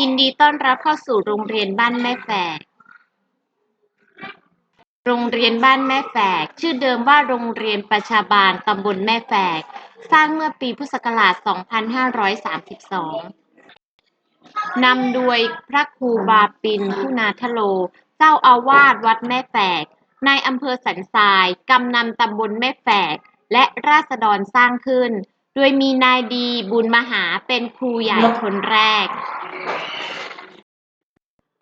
ยินดีต้อนรับเข้าสู่โรงเรียนบ้านแม่แฝก โรงเรียนบ้านแม่แฝก ชื่อเดิมว่าโรงเรียนประชาบาลตำบลแม่แฝก สร้างเมื่อปีพุทธศักราช 2532 นำโดยพระครูบาปินผู้นาทโล เจ้าอาวาสวัดแม่แฝก ในอำเภอสันทราย กำนันตำบลแม่แฝก และราษฎรสร้างขึ้น โดยมีนายดีบุญมหาเป็นครูใหญ่คนแรก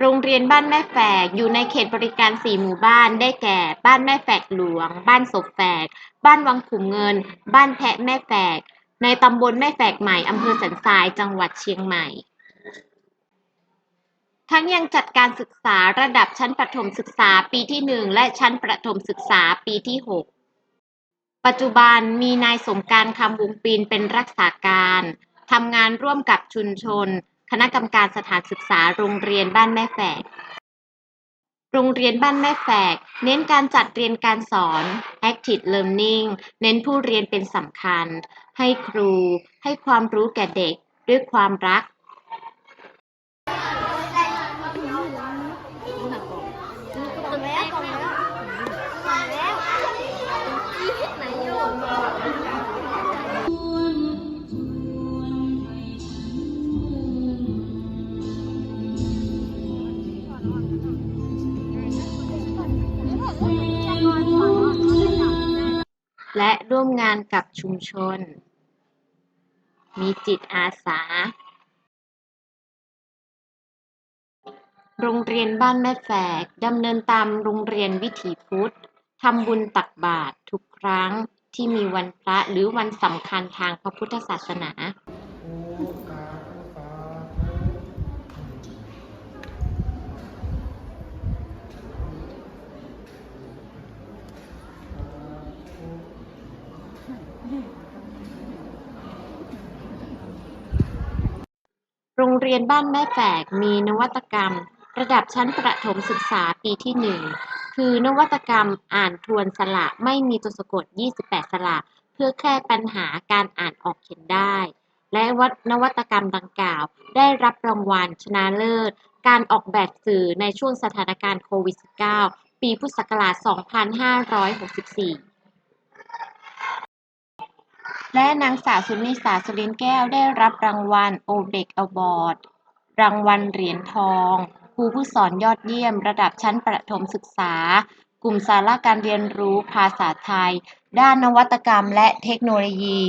โรงเรียนบ้านแม่แฝก อยู่ในเขตบริการสี่หมู่บ้าน ได้แก่ บ้านแม่แฝกหลวง บ้านศพแฝก บ้านวังขุมเงิน บ้านแพะแม่แฝก ในตำบลแม่แฝกใหม่ อำเภอสันทราย จังหวัดเชียงใหม่ ทั้งยังจัดการศึกษาระดับชั้นประถมศึกษาปีที่ 1 และชั้นประถมศึกษาปีที่ 6 ปัจจุบันมีนายสมการคำวงปีนเป็นรักษาการ ทำงานร่วมกับชุมชน คณะกรรมการสถานศึกษาโรงเรียนบ้านแม่แฝก โรงเรียนบ้านแม่แฝก เน้นการจัดเรียนการสอน active learning เน้นผู้เรียนเป็นสำคัญ ให้ครู ให้ความรู้แก่เด็ก ด้วยความรักแล้ว และร่วมงานกับชุมชน มีจิตอาสา โรงเรียนบ้านแม่แฝกดำเนินตามโรงเรียนวิถีพุทธทำบุญตักบาตรทุกครั้งที่มีวันพระหรือวันสำคัญทางพระพุทธศาสนา โรงเรียนบ้านแม่แฝกมีนวัตกรรม ระดับชั้นประถมศึกษาปีที่ 1 คือนวัตกรรมอ่านทวนสระไม่มีตัวสะกด 28 สระเพื่อแก้ปัญหาการอ่านออกเขียนได้ และวัดนวัตกรรมดังกล่าว ได้รับรางวัลชนะเลิศ การออกแบบสื่อในช่วงสถานการณ์โควิด -19 ปีพุทธศักราช 2564 และนางสาวสุนิสา สุรินแก้ว ได้รับรางวัลโอเบกอวอร์ด รางวัลเหรียญทอง ครูผู้สอนยอดเยี่ยม ระดับชั้นประถมศึกษา กลุ่มสาระการเรียนรู้ภาษาไทย ด้านนวัตกรรมและเทคโนโลยี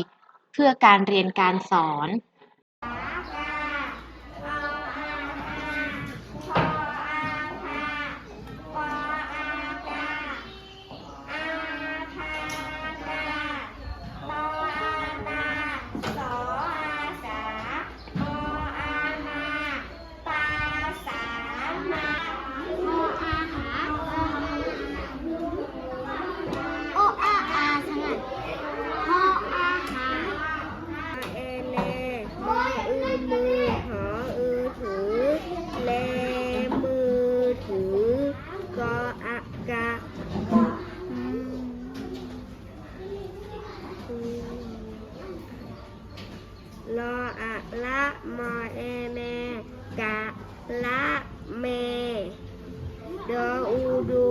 เพื่อการเรียนการสอน ลอะละมอเอเมกะละเมดอูดู